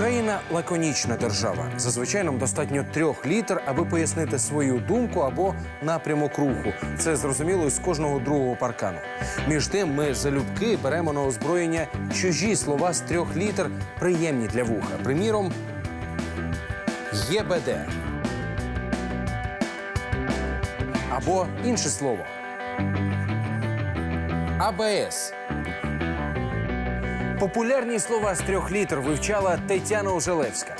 Україна лаконічна держава. Зазвичай нам достатньо трьох літер, аби пояснити свою думку або напрямок руху. Це зрозуміло із кожного другого паркану. Між тим, ми залюбки беремо на озброєння чужі слова з трьох літер, приємні для вуха. Приміром, ЄБД. Або інше слово. АБС. Популярні слова з трьох літер вивчала Тетяна Ожелевська.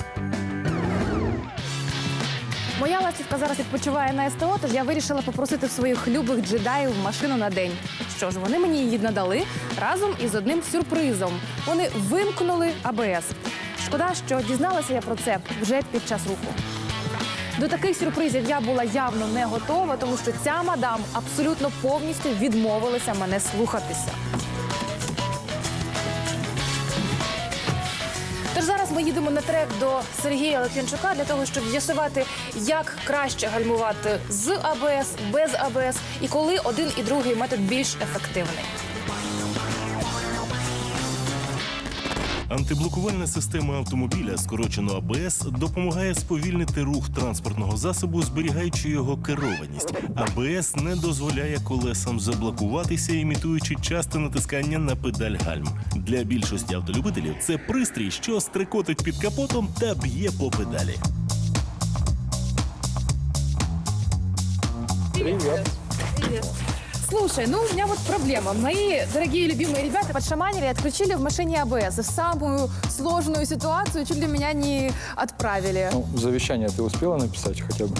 Моя ластівка зараз відпочиває на СТО, тож я вирішила попросити своїх любих джедаїв машину на день. Що ж, вони мені її надали разом із одним сюрпризом. Вони вимкнули АБС. Шкода, що дізналася я про це вже під час руху. До таких сюрпризів я була явно не готова, тому що ця мадам абсолютно повністю відмовилася мене слухатися. ми їдемо на трек до Сергія Литвінчука для того, щоб з'ясувати, як краще гальмувати з АБС, без АБС і коли один і другий метод більш ефективний. Антиблокувальна система автомобіля, скорочено АБС, допомагає сповільнити рух транспортного засобу, зберігаючи його керованість. АБС не дозволяє колесам заблокуватися, імітуючи часте натискання на педаль гальм. Для більшості автолюбителів це пристрій, що стрикотить під капотом та б'є по педалі. Слушай, ну у меня вот проблема. Мои дорогие любимые ребята подшаманили и отключили в машине АБС. И в самую сложную ситуацию чуть ли меня не отправили. Ну, завещание ты успела написать хотя бы?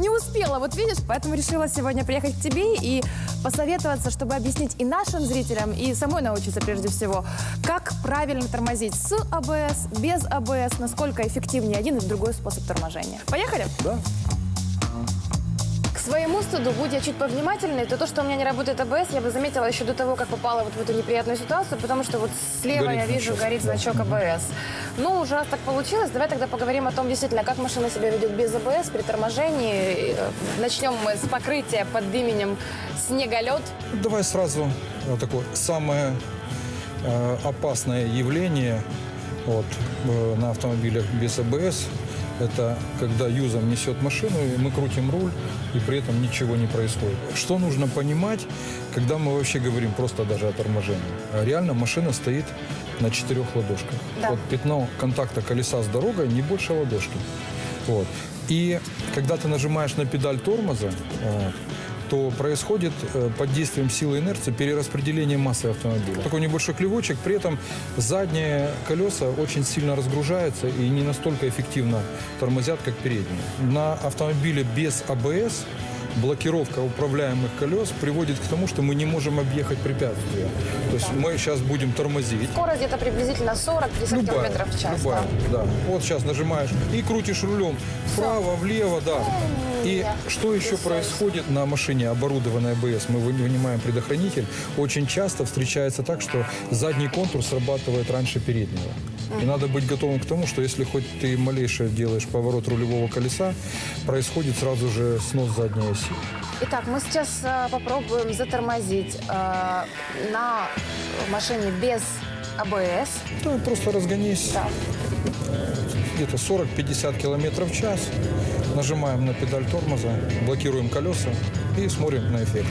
Не успела, вот видишь, поэтому решила сегодня приехать к тебе и посоветоваться, чтобы объяснить и нашим зрителям, и самой научиться прежде всего, как правильно тормозить с АБС, без АБС, насколько эффективнее один и другой способ торможения. Поехали? Да. Своему стыду, будь я чуть повнимательнее, то то, что у меня не работает АБС, я бы заметила еще до того, как попала вот в эту неприятную ситуацию, потому что вот слева Горит я вижу, значок. горит значок АБС. Ну, уже раз так получилось, давай тогда поговорим о том, действительно, как машина себя ведет без АБС при торможении. Э, Начнем мы с покрытия под именем снеголед. Давай сразу э, такое самое э, опасное явление вот, э, на автомобилях без АБС. Это когда юзом несет машину, и мы крутим руль, и при этом ничего не происходит. Что нужно понимать, когда мы вообще говорим просто даже о торможении? Реально машина стоит на четырех ладошках. Да. Вот пятно контакта колеса с дорогой не больше ладошки. Вот. И когда ты нажимаешь на педаль тормоза, то происходит э, под действием силы инерции перераспределение массы автомобиля. Такой небольшой клевочек, при этом задние колеса очень сильно разгружаются и не настолько эффективно тормозят, как передние. На автомобиле без АБС блокировка управляемых колес приводит к тому, что мы не можем объехать препятствия. То есть мы сейчас будем тормозить. Скорость где-то приблизительно 40-50 километров в час. любая, да. да. Вот сейчас нажимаешь и крутишь рулем вправо, влево, да. И что еще происходит на машине, оборудованной АБС? Мы вы- вынимаем предохранитель. Очень часто встречается так, что задний контур срабатывает раньше переднего. И надо быть готовым к тому, что если хоть ты малейшее делаешь поворот рулевого колеса, происходит сразу же снос задней оси. Итак, мы сейчас э, попробуем затормозить э, на машине без АБС. Да, просто разгонись Да. Где-то 40-50 километров в час. Нажимаем на педаль тормоза, блокируем колеса и смотрим на эффект.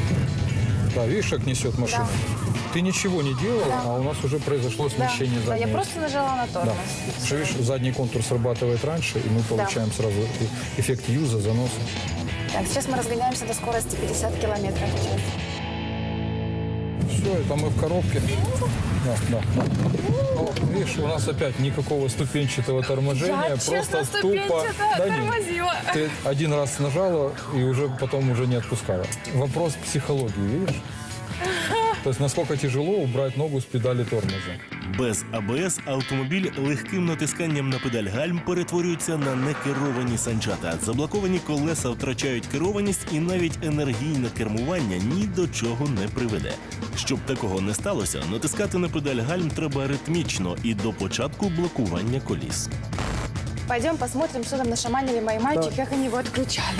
Да, видишь, как несет машину? Ты ничего не делал, Да. а у нас уже произошло Да, смещение да, я задней просто нажала на Да. тормоз. Что, видишь, задний контур срабатывает раньше, и мы получаем сразу э- эффект юза, заноса. Так, сейчас мы разгоняемся до скорости 50 километров в час. Все, это мы в коробке. Да, да, да. Ну, видишь, у нас опять никакого ступенчатого торможения, Я просто честно тупо. ступенчато Да нет. тормозила. Ты один раз нажала и уже потом уже не отпускала. Вопрос психологии, видишь? То есть насколько тяжело убрать ногу с педали тормоза. Без АБС автомобіль легким натисканням на педаль гальм перетворюється на некеровані санчата. Заблоковані колеса втрачають керованість, і навіть енергійне кермування ні до чого не приведе. Щоб такого не сталося, натискати на педаль гальм треба ритмічно і до початку блокування коліс. Пойдем посмотрим, что там нашаманили мои мальчики, как они его отключали.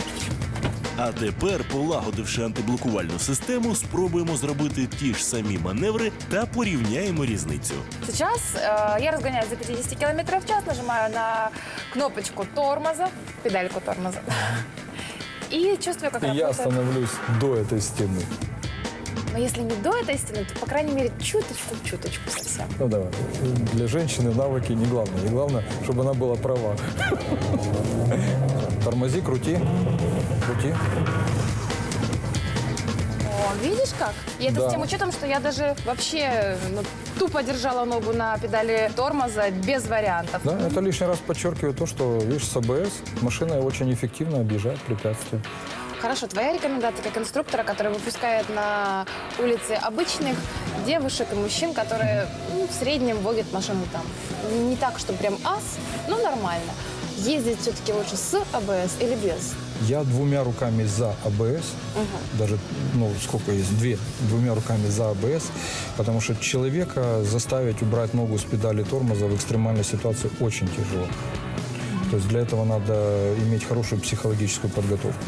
А тепер, полагодивши антиблокувальну систему, спробуємо зробити ті ж самі маневри та порівняємо різницю. Сейчас э, я разгоняюсь за 50 км в час, нажимаю на кнопочку тормоза, педальку тормоза. И чувствую, как И я работает. остановлюсь до этой стены. Но если не до этой стены, то, по крайней мере, чуточку-чуточку совсем. Ну давай. Для женщины навыки не главное. Не главное, чтобы она была права. Тормози, крути. Крути. О, видишь как? И это Да. с тем учетом, что я даже вообще ну, тупо держала ногу на педали тормоза без вариантов. Да, это лишний раз подчеркивает то, что, видишь, с АБС машина очень эффективно объезжает препятствия. Хорошо, твоя рекомендация как инструктора, который выпускает на улице обычных девушек и мужчин, которые ну, в среднем водят машину там. Не так, что прям ас, но нормально. Ездить все-таки лучше с АБС или без? Я двумя руками за АБС, даже, ну, сколько есть, две, двумя руками за АБС, потому что человека заставить убрать ногу с педали тормоза в экстремальной ситуации очень тяжело. То есть для этого надо иметь хорошую психологическую подготовку.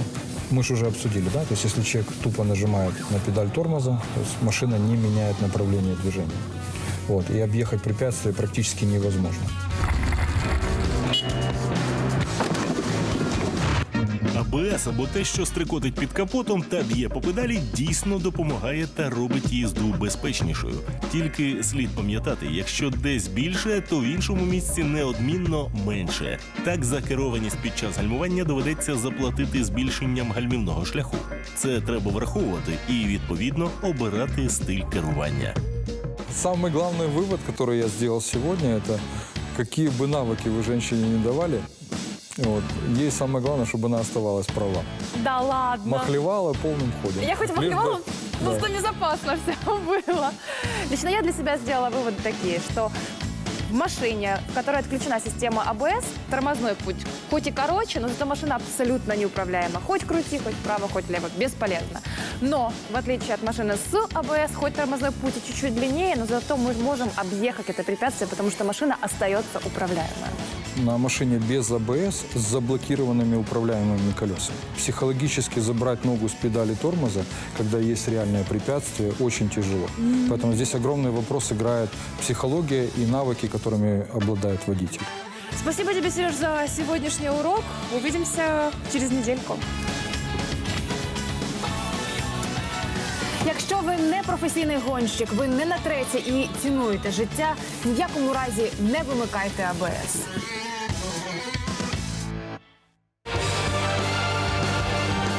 Мы же уже обсудили, да, то есть если человек тупо нажимает на педаль тормоза, то есть машина не меняет направление движения. Вот, и объехать препятствие практически невозможно. АБС або те, що стрикотить під капотом та б'є по педалі, дійсно допомагає та робить їзду безпечнішою. Тільки слід пам'ятати, якщо десь більше, то в іншому місці неодмінно менше. Так за керованість під час гальмування доведеться заплатити збільшенням гальмівного шляху. Це треба враховувати і відповідно обирати стиль керування. Самый главный вывод, который я сделал сегодня, это какие бы навыки вы женщине не давали, вот, ей самое главное, чтобы она оставалась права. Да ладно. Махлевала полным ходом. Я хоть Лишь бы- махлевала, но Да. зато безопасно все было. Лично я для себя сделала выводы такие, что в машине, в которой отключена система АБС, тормозной путь хоть и короче, но зато машина абсолютно неуправляема. Хоть крути, хоть вправо, хоть влево, бесполезно. Но, в отличие от машины с АБС, хоть тормозной путь и чуть-чуть длиннее, но зато мы можем объехать это препятствие, потому что машина остается управляемая На машине без АБС с заблокированными управляемыми колесами. Психологически забрать ногу с педали тормоза, когда есть реальное препятствие, очень тяжело. Поэтому здесь огромный вопрос играет психология и навыки, которыми обладает водитель. Спасибо тебе, Сереж, за сегодняшний урок. Увидимся через недельку. Якщо ви не професійний гонщик, ви не на треці і цінуєте життя, ні в якому разі не вимикайте АБС.